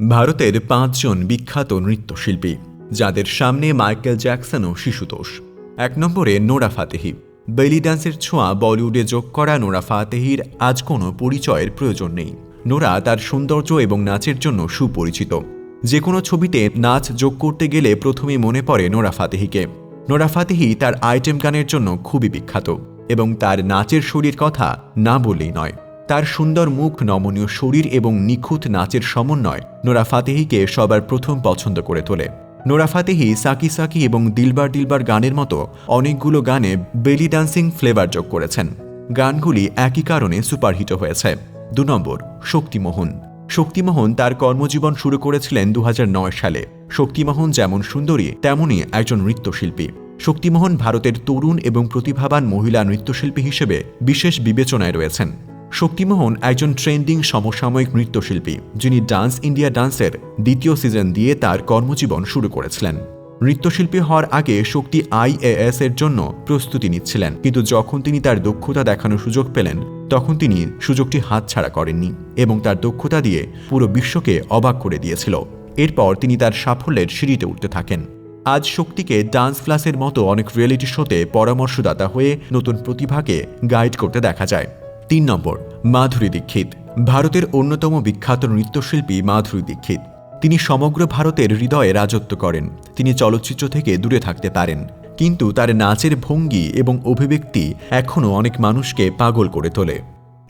ভারতের পাঁচজন বিখ্যাত নৃত্যশিল্পী, যাদের সামনে মাইকেল জ্যাকসন ও শিশুতোষ। এক নম্বরে নোরা ফাতেহি। বেলি ডান্সের ছোঁয়া বলিউডে যোগ করা নোরা ফাতেহির আজ কোনো পরিচয়ের প্রয়োজন নেই। নোরা তার সৌন্দর্য এবং নাচের জন্য সুপরিচিত। যে কোনো ছবিতে নাচ যোগ করতে গেলে প্রথমেই মনে পড়ে নোরা ফাতেহিকে। নোরা ফাতেহি তার আইটেম গানের জন্য খুবই বিখ্যাত এবং তার নাচের শরীর কথা না বললেই নয়। তার সুন্দর মুখ নমনীয় শরীর এবং নিখুঁত নাচের সমন্বয় নোরা ফাতেহিকে সবার প্রথম পছন্দ করে তোলে। নোরা ফাতেহি সাকি সাকি এবং দিলবার দিলবার গানের মতো অনেকগুলো গানে বেলি ডান্সিং ফ্লেভার যোগ করেছেন। গানগুলি একই কারণে সুপারহিট হয়েছে। দু নম্বর, শক্তিমোহন। শক্তিমোহন তার কর্মজীবন শুরু করেছিলেন দু হাজার নয় সালে। শক্তিমোহন যেমন সুন্দরী, তেমনই একজন নৃত্যশিল্পী। শক্তিমোহন ভারতের তরুণ এবং প্রতিভাবান মহিলা নৃত্যশিল্পী হিসেবে বিশেষ বিবেচনায় রয়েছেন। শক্তিমোহন একজন ট্রেন্ডিং সমসাময়িক নৃত্যশিল্পী, যিনি ডান্স ইন্ডিয়া ডান্সের দ্বিতীয় সিজন দিয়ে তার কর্মজীবন শুরু করেছিলেন। নৃত্যশিল্পী হওয়ার আগে শক্তি আইএএস এর জন্য প্রস্তুতি নিচ্ছিলেন, কিন্তু যখন তিনি তার দক্ষতা দেখানোর সুযোগ পেলেন, তখন তিনি সুযোগটি হাতছাড়া করেননি এবং তার দক্ষতা দিয়ে পুরো বিশ্বকে অবাক করে দিয়েছিল। এরপর তিনি তার সাফল্যের সিঁড়িতে উঠতে থাকেন। আজ শক্তিকে ডান্স ক্লাসের মতো অনেক রিয়েলিটি শোতে পরামর্শদাতা হয়ে নতুন প্রতিভাকে গাইড করতে দেখা যায়। তিন নম্বর, মাধুরী দীক্ষিত, ভারতের অন্যতম বিখ্যাত নৃত্যশিল্পী মাধুরী দীক্ষিত। তিনি সমগ্র ভারতের হৃদয়ে রাজত্ব করেন। তিনি চলচ্চিত্র থেকে দূরে থাকতে পারেন। কিন্তু তার নাচের ভঙ্গি এবং অভিব্যক্তি এখনও অনেক মানুষকে পাগল করে তোলে।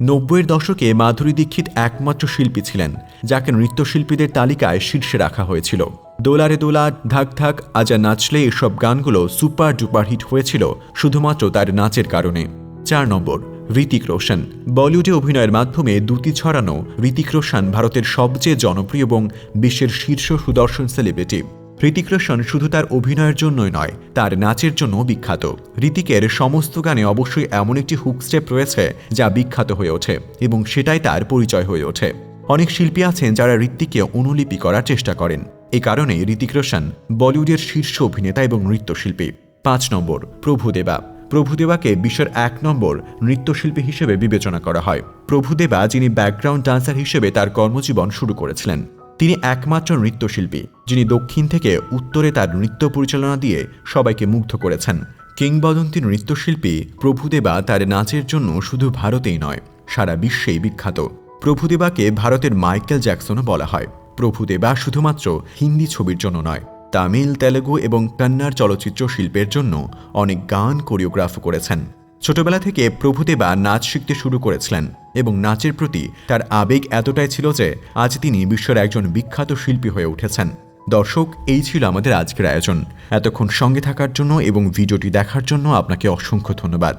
নব্বইয়ের দশকে মাধুরী দীক্ষিত একমাত্র শিল্পী ছিলেন, যাকে নৃত্যশিল্পীদের তালিকায় শীর্ষে রাখা হয়েছিল। দোলারে দোলা, ধাক ধাক, আজা নাচলে এসব গানগুলো সুপার ডুপার হিট হয়েছিল শুধুমাত্র তার নাচের কারণে। চার নম্বর ঋতিক রোশন। বলিউডে অভিনয়ের মাধ্যমে দুটি ছড়ানো ঋতিক রোশন ভারতের সবচেয়ে জনপ্রিয় এবং বিশ্বের শীর্ষ সুদর্শন সেলিব্রিটি ঋতিক রোশন শুধু তার অভিনয়ের জন্যই নয়, তার নাচের জন্য বিখ্যাত। ঋতিকের সমস্ত গানে অবশ্যই এমন একটি হুক স্টেপ রয়েছে যা বিখ্যাত হয়ে ওঠে এবং সেটাই তার পরিচয় হয়ে ওঠে। অনেক শিল্পী আছেন যারা ঋত্বিককে অনুলিপি করার চেষ্টা করেন। এ কারণে ঋতিক রোশন বলিউডের শীর্ষ অভিনেতা এবং নৃত্যশিল্পী। পাঁচ নম্বর প্রভুদেবা প্রভুদেবাকে বিশ্বের এক নম্বর নৃত্যশিল্পী হিসেবে বিবেচনা করা হয়। প্রভুদেবা যিনি ব্যাকগ্রাউন্ড ডান্সার হিসেবে তার কর্মজীবন শুরু করেছিলেন, তিনি একমাত্র নৃত্যশিল্পী, যিনি দক্ষিণ থেকে উত্তরে তার নৃত্য পরিচালনা দিয়ে সবাইকে মুগ্ধ করেছেন। কিংবদন্তি নৃত্যশিল্পী প্রভুদেবা তার নাচের জন্য শুধু ভারতেই নয়, সারা বিশ্বেই বিখ্যাত। প্রভুদেবাকে ভারতের মাইকেল জ্যাকসনও বলা হয়। প্রভুদেবা শুধুমাত্র হিন্দি ছবির জন্য নয় তামিল, তেলেগু এবং কন্নড় চলচ্চিত্র শিল্পের জন্য অনেক গান কোরিওগ্রাফ করেছেন। ছোটবেলা থেকে প্রভুদেবা নাচ শিখতে শুরু করেছিলেন এবং নাচের প্রতি তার আবেগ এতটাই ছিল যে আজ তিনি বিশ্বের একজন বিখ্যাত শিল্পী হয়ে উঠেছেন। দর্শক, এই ছিল আমাদের আজকের আয়োজন। এতক্ষণ সঙ্গে থাকার জন্য এবং ভিডিওটি দেখার জন্য আপনাকে অসংখ্য ধন্যবাদ।